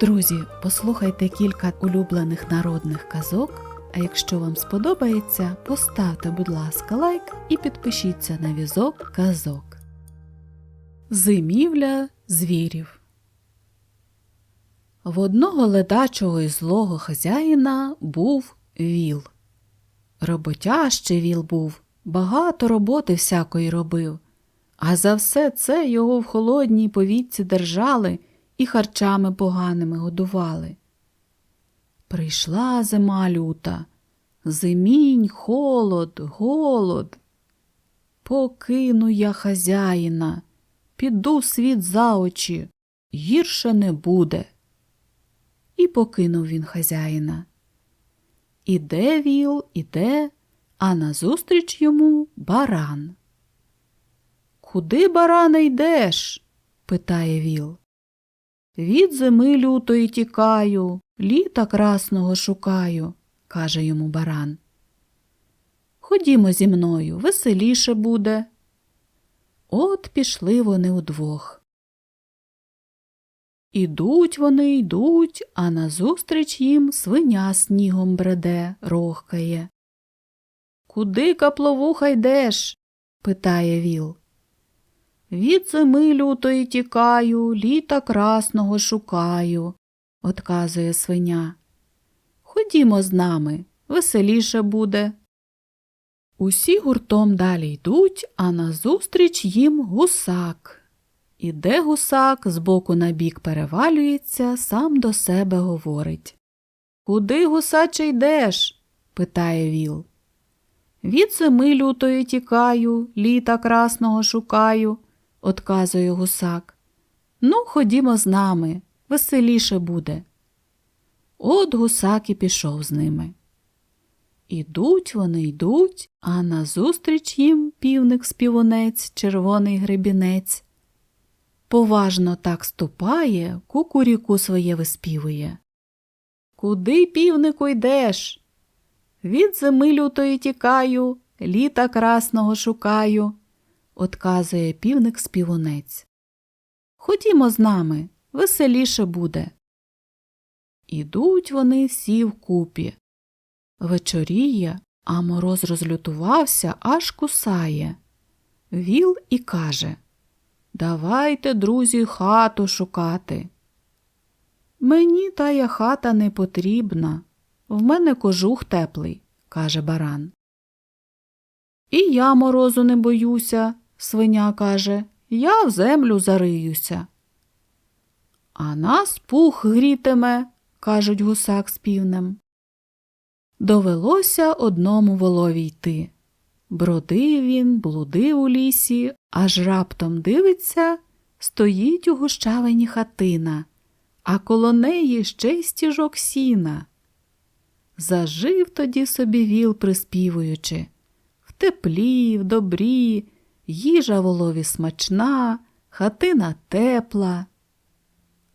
Друзі, послухайте кілька улюблених народних казок. А якщо вам сподобається, поставте, будь ласка, лайк і підпишіться на візок казок. Зимівля звірів. В одного ледачого і злого хазяїна був віл. Роботящий віл був, багато роботи всякої робив, а за все це його в холодній повітці держали і харчами поганими годували. Прийшла зима люта, зимінь, холод, голод. Покину я хазяїна, піду світ за очі, гірше не буде. І покинув він хазяїна. Іде віл, іде, а назустріч йому баран. Куди, баране, йдеш? питає віл. Від зими лютої тікаю, літа красного шукаю, каже йому баран. Ходімо зі мною, веселіше буде. От пішли вони удвох. Ідуть вони, йдуть, а назустріч їм свиня снігом бреде, рохкає. Куди капловуха йдеш? питає віл. Від зими лютої тікаю, літа красного шукаю, отказує свиня. Ходімо з нами, веселіше буде. Усі гуртом далі йдуть, а назустріч їм гусак. Іде гусак, збоку на бік перевалюється, сам до себе говорить. Куди, гусаче, йдеш? питає віл. Від зими лютої тікаю, літа красного шукаю, отказує гусак. Ну, ходімо з нами, веселіше буде. От гусак і пішов з ними. Ідуть вони йдуть, а назустріч їм півник співунець, червоний гребінець. Поважно так ступає, кукуріку своє виспівує. Куди, півнику, йдеш? Від зими лютої тікаю, літа красного шукаю, отказує півник співунець. Ходімо з нами, веселіше буде. Ідуть вони всі вкупі. Вечоріє, а мороз розлютувався, аж кусає. Віл і каже Давайте, друзі, хату шукати. Мені тая хата не потрібна. В мене кожух теплий, каже баран. І я морозу не боюся, свиня каже, я в землю зариюся. А нас пух грітиме, кажуть гусак з півнем. Довелося одному волові йти. Бродив він, блудив у лісі, аж раптом дивиться, стоїть у гущавині хатина, а коло неї ще й стіжок сіна. Зажив тоді собі віл, приспівуючи в теплі, в добрі, їжа волові смачна, хатина тепла.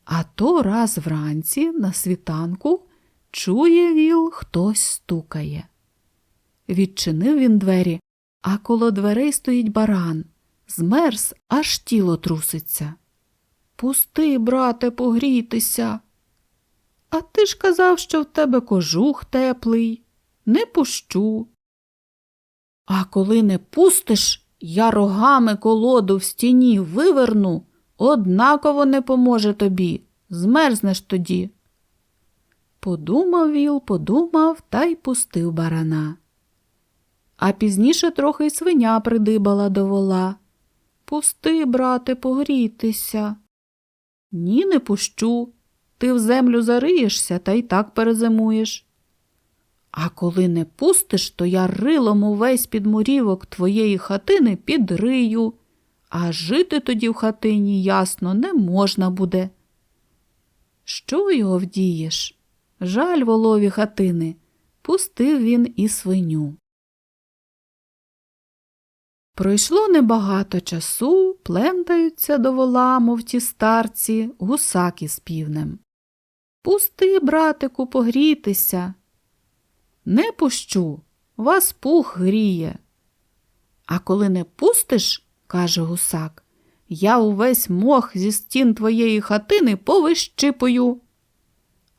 А то раз вранці на світанку чує віл, хтось стукає. Відчинив він двері, а коло дверей стоїть баран. Змерз, аж тіло труситься. Пусти, брате, погрітися. А ти ж казав, що в тебе кожух теплий. Не пущу. А коли не пустиш, я рогами колоду в стіні виверну, однаково не поможе тобі. Змерзнеш тоді. Подумав віл, подумав та й пустив барана. А пізніше трохи й свиня придибала до вола. Пусти, брате, погрітися. Ні, не пущу. Ти в землю зариєшся та й так перезимуєш. А коли не пустиш, то я рилом увесь підмурівок твоєї хатини підрию, а жити тоді в хатині, ясно, не можна буде. Що його вдієш? Жаль волові хатини. Пустив він і свиню. Пройшло небагато часу, плентаються до вола, мов ті старці, гусаки з півнем. Пусти, братику, погрітися. Не пущу, вас пух гріє. А коли не пустиш, каже гусак, я увесь мох зі стін твоєї хатини повищипую.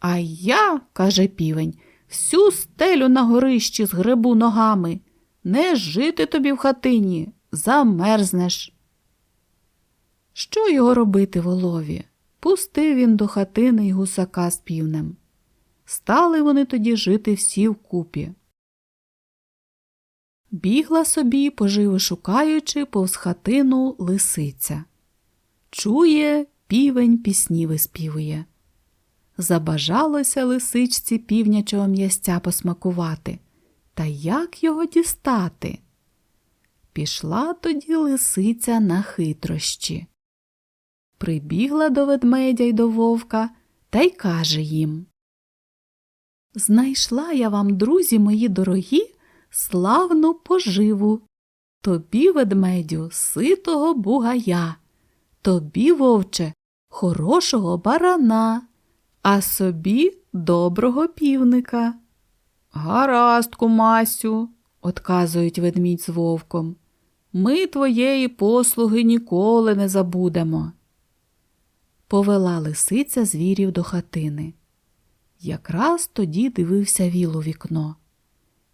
А я, каже півень, всю стелю на горищі згребу ногами. Не жити тобі в хатині, замерзнеш. Що його робити волові? Пустив він до хатини й гусака з півнем. Стали вони тоді жити всі вкупі. Бігла собі, поживи шукаючи, повз хатину лисиця. Чує, півень пісні виспівує. Забажалося лисичці півнячого м'ястя посмакувати. Та як його дістати? Пішла тоді лисиця на хитрощі. Прибігла до ведмедя й до вовка та й каже їм Знайшла я вам, друзі мої дорогі, славну поживу. Тобі, ведмедю, ситого бугая, тобі, вовче, хорошого барана, а собі доброго півника. Гаразд, кумасю, отказують ведмідь з вовком. Ми твоєї послуги ніколи не забудемо. Повела лисиця звірів до хатини. Якраз тоді дивився віл у вікно.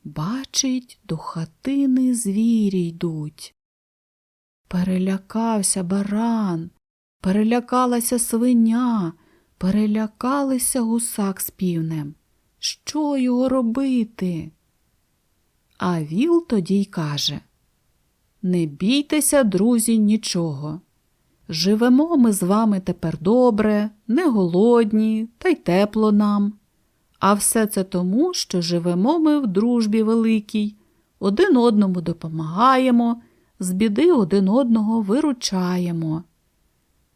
Бачить, до хатини звірі йдуть. Перелякався баран, перелякалася свиня, перелякалися гусак з півнем. Що його робити? А віл тоді й каже Не бійтеся, друзі, нічого. Живемо ми з вами тепер добре, не голодні, та й тепло нам. А все це тому, що живемо ми в дружбі великій, один одному допомагаємо, з біди один одного виручаємо.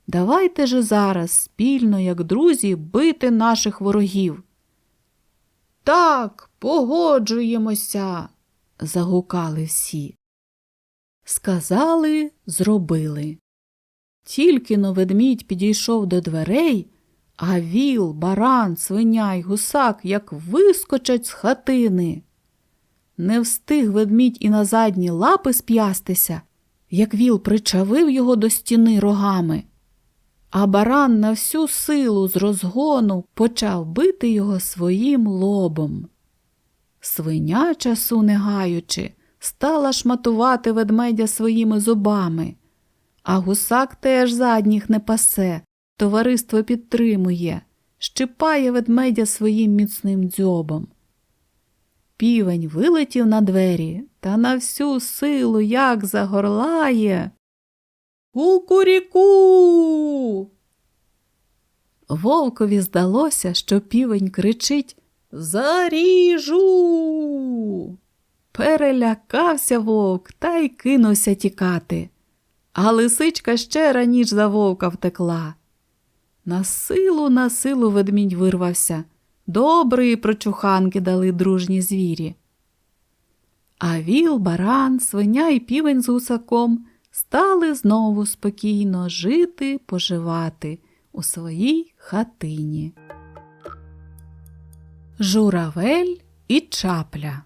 Давайте же зараз спільно, як друзі, бити наших ворогів. Так, погоджуємося, загукали всі. Сказали, зробили. Тільки но ведмідь підійшов до дверей, а віл, баран, свиня й гусак як вискочать з хатини. Не встиг ведмідь і на задні лапи сп'ястися, як віл причавив його до стіни рогами, а баран на всю силу з розгону почав бити його своїм лобом. Свиня, часу не гаючи, стала шматувати ведмедя своїми зубами. А гусак теж задніх не пасе, товариство підтримує, щипає ведмедя своїм міцним дзьобом. Півень вилетів на двері та на всю силу як загорлає. Кукуріку. Вовкові здалося, що півень кричить Заріжу. Перелякався вовк та й кинувся тікати. А лисичка ще раніш за вовка втекла. На силу, на силу ведмідь вирвався. Доброї прочуханки дали дружні звірі. А віл, баран, свиня і півень з гусаком стали знову спокійно жити, поживати у своїй хатині. Журавель і чапля.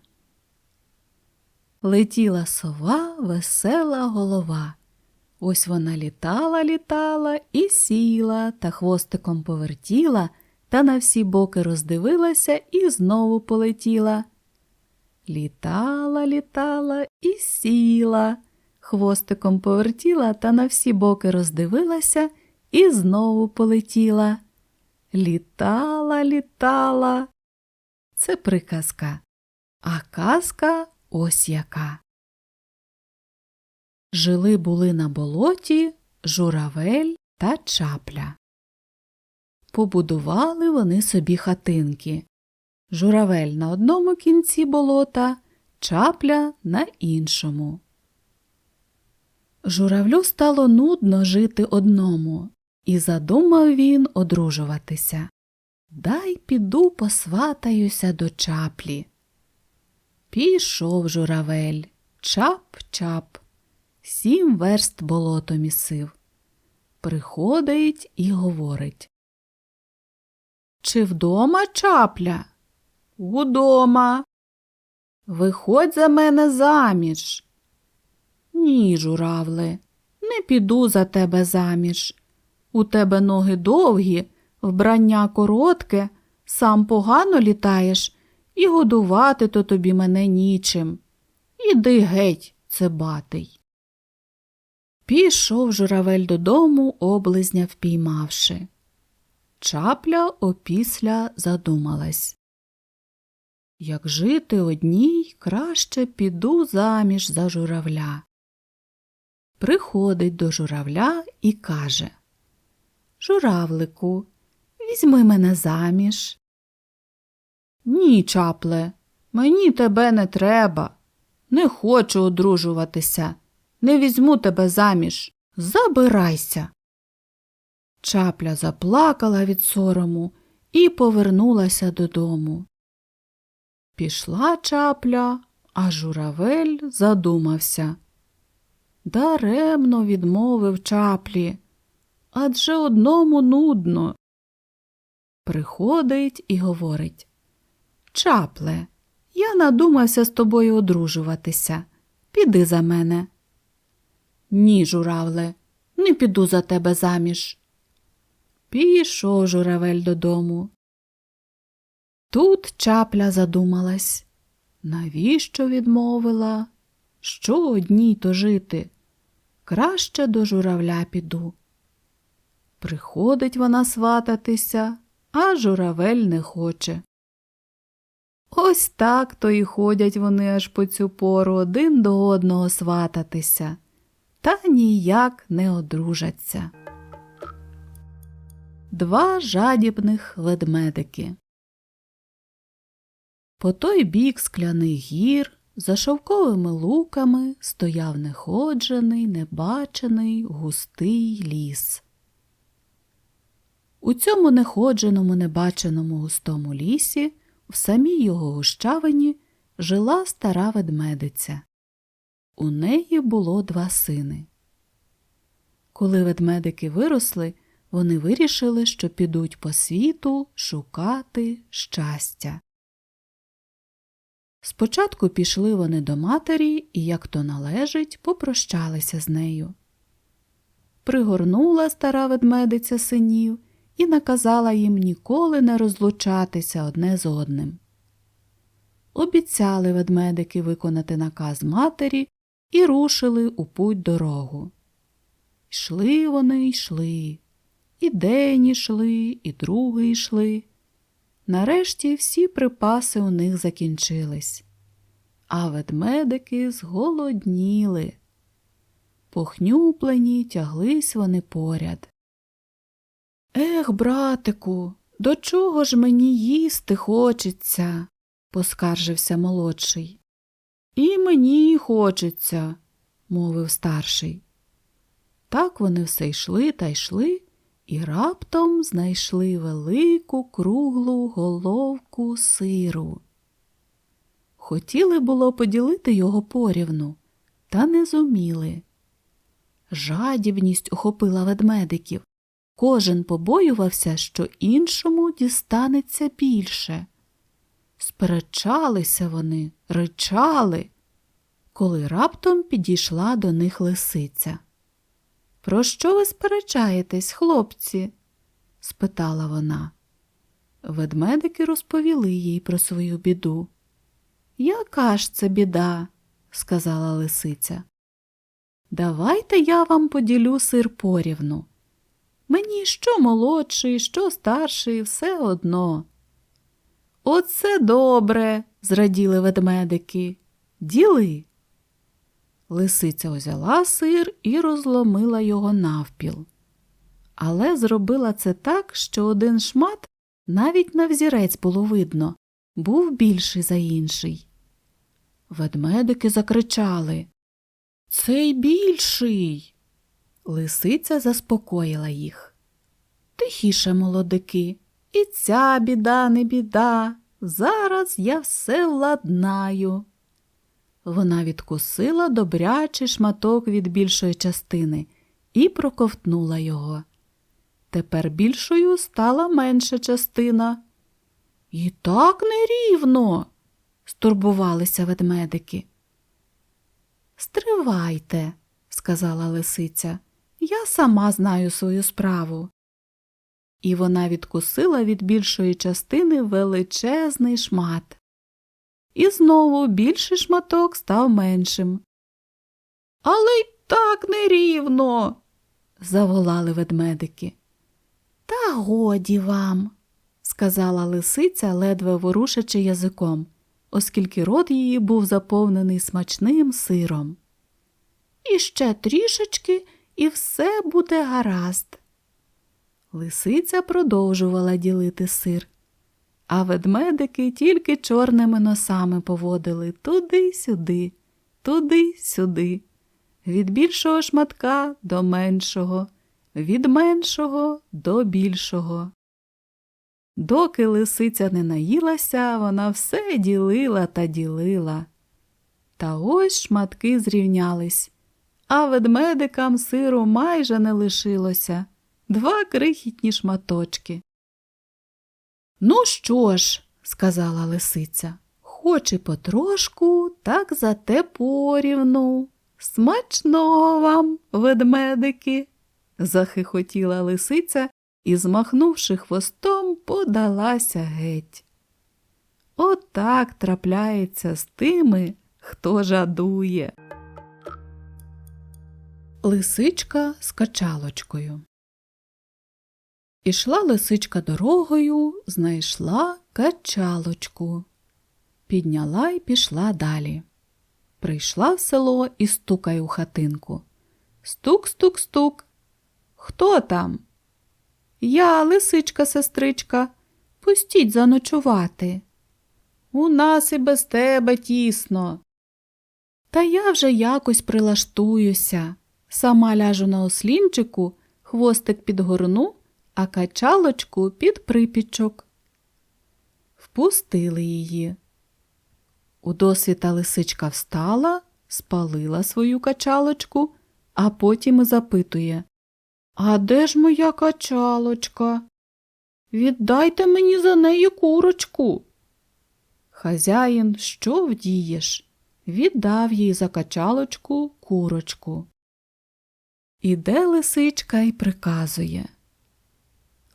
Летіла сова, весела голова. Ось вона літала, літала і сіла, та хвостиком повертіла, та на всі боки роздивилася і знову полетіла. Літала, літала і сіла, хвостиком повертіла та на всі боки роздивилася і знову полетіла. Літала, літала. Це приказка, а казка ось яка. Жили були на болоті журавель та чапля. Побудували вони собі хатинки. Журавель на одному кінці болота, чапля на іншому. Журавлю стало нудно жити одному, і задумав він одружуватися. Дай піду посватаюся до чаплі. Пішов журавель, чап-чап сім верст болото місив. Приходить і говорить. Чи вдома чапля? Удома. Виходь за мене заміж. Ні, журавле, не піду за тебе заміж. У тебе ноги довгі, вбрання коротке, Сам погано літаєш, і годувати то тобі мене нічим. Іди геть, цебатий. Пішов журавель додому, облизня впіймавши. Чапля опісля задумалась. Як жити одній, краще піду заміж за журавля. Приходить до журавля і каже Журавлику, візьми мене заміж. Ні, чапле, мені тебе не треба. Не хочу одружуватися. Не візьму тебе заміж. Забирайся. Чапля заплакала від сорому і повернулася додому. Пішла чапля, а журавель задумався. Даремно відмовив чаплі, адже одному нудно. Приходить і говорить Чапле, я надумався з тобою одружуватися. Піди за мене. Ні, журавле, не піду за тебе заміж. Пішов журавель додому. Тут чапля задумалась. Навіщо відмовила? Що одній то жити? Краще до журавля піду. Приходить вона свататися, а журавель не хоче. Ось так то і ходять вони аж по цю пору один до одного свататися, та ніяк не одружаться. Два жадібних ведмедики. По той бік скляних гір за шовковими луками стояв неходжений, небачений густий ліс. У цьому неходженому, небаченому густому лісі, в самій його гущавині, жила стара ведмедиця. У неї було два сини. Коли ведмедики виросли, вони вирішили, що підуть по світу шукати щастя. Спочатку пішли вони до матері і, як то належить, попрощалися з нею. Пригорнула стара ведмедиця синів і наказала їм ніколи не розлучатися одне з одним. Обіцяли ведмедики виконати наказ матері і рушили у путь дорогу. Йшли вони, йшли, і день йшли, і другий йшли. Нарешті всі припаси у них закінчились, а ведмедики зголодніли. Похнюплені тяглись вони поряд. Ех, братику, до чого ж мені їсти хочеться? поскаржився молодший. І мені хочеться, мовив старший. Так вони все йшли та йшли і раптом знайшли велику круглу головку сиру. Хотіли було поділити його порівну, та не зуміли. Жадібність охопила ведмедиків. Кожен побоювався, що іншому дістанеться більше. Сперечалися вони, ричали, коли раптом підійшла до них лисиця. Про що ви сперечаєтесь, хлопці? спитала вона. Ведмедики розповіли їй про свою біду. Яка ж це біда? сказала лисиця. Давайте я вам поділю сир порівну. Мені що молодший, що старший, все одно. Оце добре, зраділи ведмедики. Діли. Лисиця узяла сир і розломила його навпіл. Але зробила це так, що один шмат навіть на взірець було видно, був більший за інший. Ведмедики закричали Цей більший. Лисиця заспокоїла їх. Тихіше, молодики, і ця біда не біда. Зараз я все владнаю. Вона відкусила добрячий шматок від більшої частини і проковтнула його. Тепер більшою стала менша частина. І так нерівно, стурбувалися ведмедики. Стривайте, сказала лисиця, я сама знаю свою справу. І вона відкусила від більшої частини величезний шмат. І знову більший шматок став меншим. Але й так нерівно. заволали ведмедики. Та годі вам, сказала лисиця, ледве ворушачи язиком, оскільки рот її був заповнений смачним сиром. І ще трішечки, і все буде гаразд. Лисиця продовжувала ділити сир, а ведмедики тільки чорними носами поводили туди-сюди, туди-сюди, від більшого шматка до меншого, від меншого до більшого. Доки лисиця не наїлася, вона все ділила та ділила. Та ось шматки зрівнялись, а ведмедикам сиру майже не лишилося два крихітні шматочки. Ну що ж, сказала лисиця, хоч і потрошку, так зате порівну. Смачного вам, ведмедики. захихотіла лисиця і, змахнувши хвостом, подалася геть. Отак трапляється з тими, хто жадує. Лисичка з качалочкою. Ішла лисичка дорогою, знайшла качалочку. Підняла й пішла далі. Прийшла в село і стукає у хатинку. Стук, стук, стук. Хто там? Я, лисичка, сестричка, пустіть заночувати. У нас і без тебе тісно. Та я вже якось прилаштуюся. Сама ляжу на ослінчику, хвостик підгорну, а качалочку під припічок. Впустили її. У досвіта лисичка встала, спалила свою качалочку, а потім і запитує А де ж моя качалочка? Віддайте мені за неї курочку. Хазяїн, що вдієш? Віддав їй за качалочку курочку. Іде лисичка й приказує.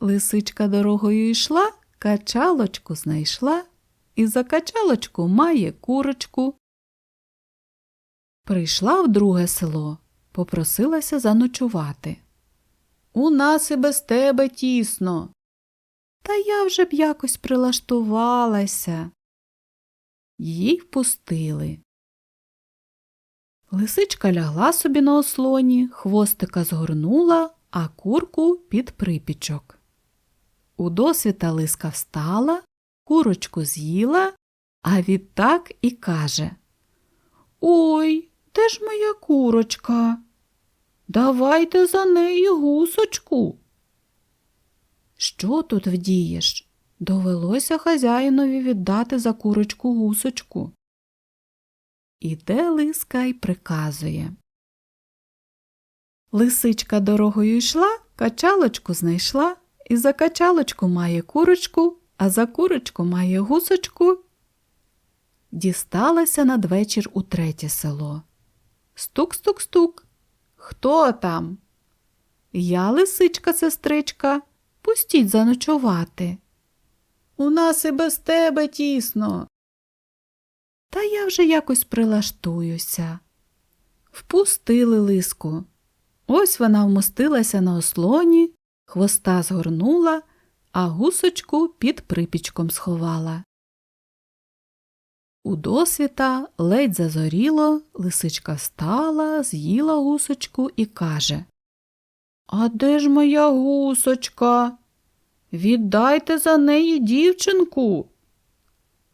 Лисичка дорогою йшла, качалочку знайшла і за качалочку має курочку. Прийшла в друге село, попросилася заночувати. У нас і без тебе тісно. Та я вже б якось прилаштувалася. Її впустили. Лисичка лягла собі на ослоні, хвостика згорнула, а курку під припічок. У досвіта лиска встала, курочку з'їла, а відтак і каже Ой, де ж моя курочка? Давайте за неї гусочку. Що тут вдієш? Довелося хазяїнові віддати за курочку гусочку. Іде лиска й приказує. Лисичка дорогою йшла, качалочку знайшла, і за качалочку має курочку, а за курочку має гусочку. Дісталася надвечір у третє село. Стук-стук-стук. Хто там? Я лисичка, сестричка, пустіть заночувати. У нас і без тебе тісно. Та я вже якось прилаштуюся. Впустили лиску. Ось вона вмостилася на ослоні, хвоста згорнула, а гусочку під припічком сховала. У досвіта ледь зазоріло, лисичка встала, з'їла гусочку і каже А де ж моя гусочка? Віддайте за неї дівчинку.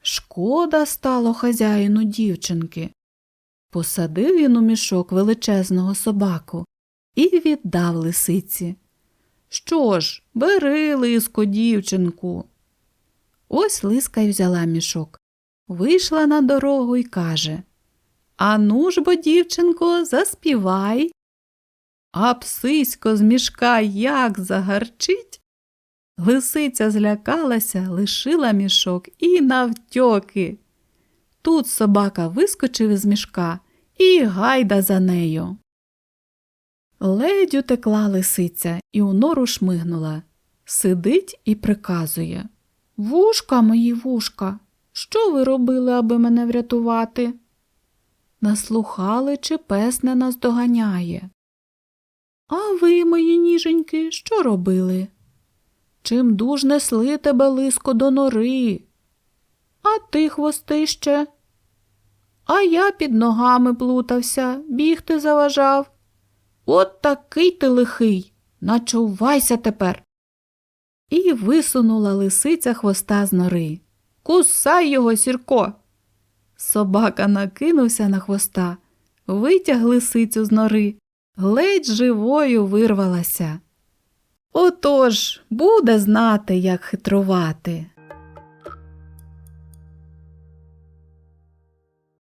Шкода стало хазяїну дівчинки. Посадив він у мішок величезного собаку і віддав лисиці. Що ж, бери, лиско, дівчинку. Ось лиска й взяла мішок, вийшла на дорогу і каже Ану ж бо, дівчинко, заспівай. А псисько з мішка як загарчить. Лисиця злякалася, лишила мішок і навтьоки. Тут собака вискочив із мішка і гайда за нею. Ледь утекла лисиця і у нору шмигнула. Сидить і приказує Вушка мої вушка, що ви робили, аби мене врятувати? Наслухали, чи пес не наздоганяє. А ви, мої ніженьки, що робили? Чим дуж несли тебе лиско до нори? А ти, хвостище? А я під ногами плутався, бігти заважав. От такий ти лихий, начувайся тепер. І висунула лисиця хвоста з нори. Кусай його, сірко. Собака накинувся на хвоста, витяг лисицю з нори, ледь живою вирвалася. Отож буде знати, як хитрувати.